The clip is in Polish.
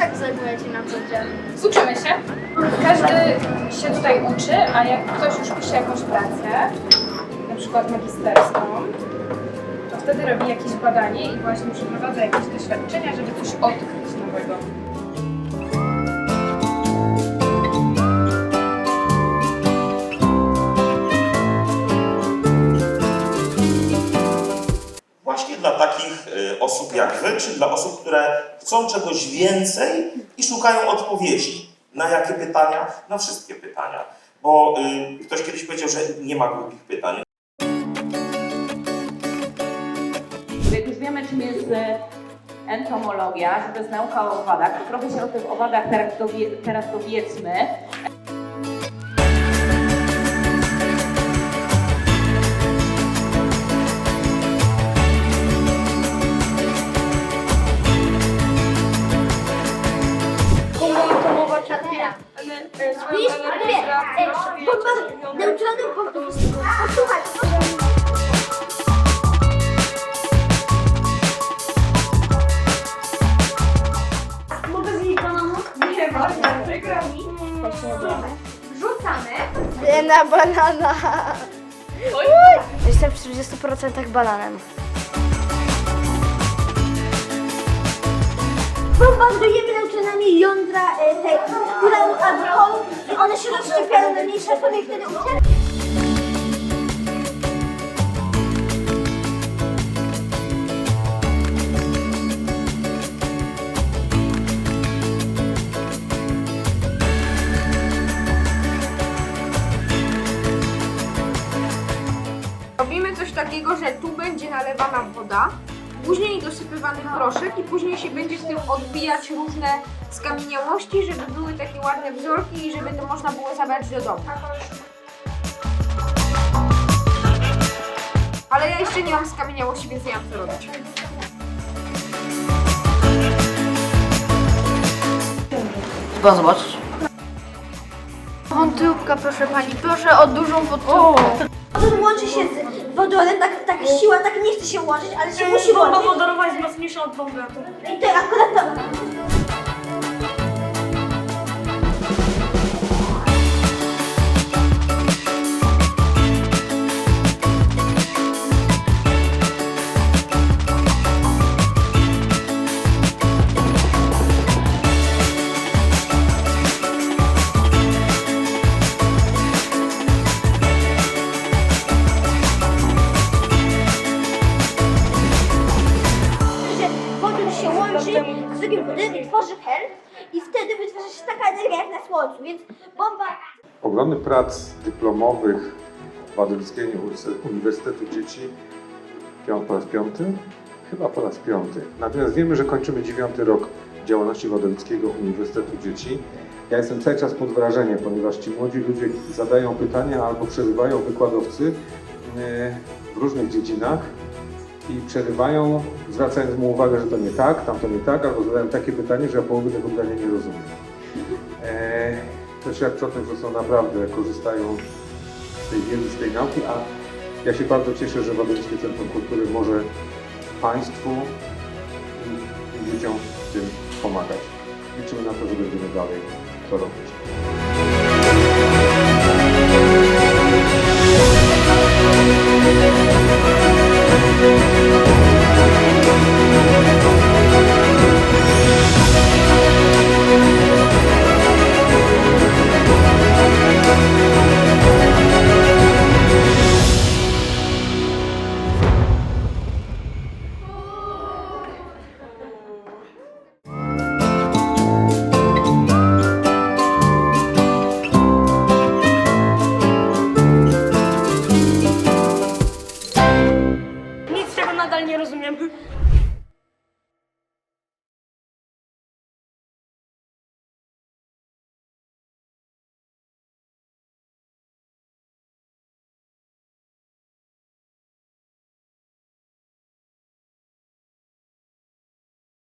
tak zajmujecie na co dzień? Uczymy się. Każdy się tutaj uczy, a jak ktoś już pisze jakąś pracę, na przykład magisterską, to wtedy robi jakieś badanie i właśnie przeprowadza jakieś doświadczenia, żeby coś odkryć nowego. Osób jak Wy, czy dla osób, które chcą czegoś więcej i szukają odpowiedzi. Na jakie pytania? Na wszystkie pytania. Bo y, ktoś kiedyś powiedział, że nie ma głupich pytań. Jak już wiemy, czym jest e, entomologia, że to jest nauka o owadach, to trochę się o tych owadach teraz, dowie. Bomba neutronów punktów. Posłuchaj, Mogę? Nie. Wrzucamy. Na banana. Jestem w 40% bananem. Bombardujemy neutronami jądra e, tej, uranu alkoholu i one się rozszczepiają na mniejsze atomy i wtedy uciekają. Robimy coś takiego, że tu będzie nalewana woda, później dosypywany proszek i później się będzie w tym odbijać różne skamieniałości, żeby były takie ładne wzorki i żeby to można było zabrać do domu. Ale ja jeszcze nie mam skamieniałości, więc nie mam co robić. Chyba zobaczysz. Wątróbka, proszę pani, proszę o dużą wątróbkę. Wodór łączy się z wodorem, tak, tak siła tak nie chce się łączyć, ale się musi Bomba łączyć. wodorowa jest mocniejsza od bomby. I to akurat to. Wodorem i tworzy hel i wtedy wytwarza się taka energia jak na Słońcu, więc bomba Oglądy prac dyplomowych Wadowickiego Uniwersytetu Dzieci po raz piąty? Chyba po raz piąty. Natomiast wiemy, że kończymy dziewiąty rok działalności Wadowickiego Uniwersytetu Dzieci. Ja jestem cały czas pod wrażeniem, ponieważ ci młodzi ludzie zadają pytania albo przerywają wykładowcy yy, w różnych dziedzinach i przerywają, zwracając mu uwagę, że to nie tak, tam to nie tak, albo zadają takie pytanie, że ja połowy tego pytania nie rozumiem. Eee, to świadczy o tym, że są naprawdę, korzystają z tej wiedzy, z tej nauki, a ja się bardzo cieszę, że Wadowieckie Centrum Kultury może Państwu i, i ludziom w tym pomagać. Liczymy na to, że będziemy dalej to robić. nie rozumiem.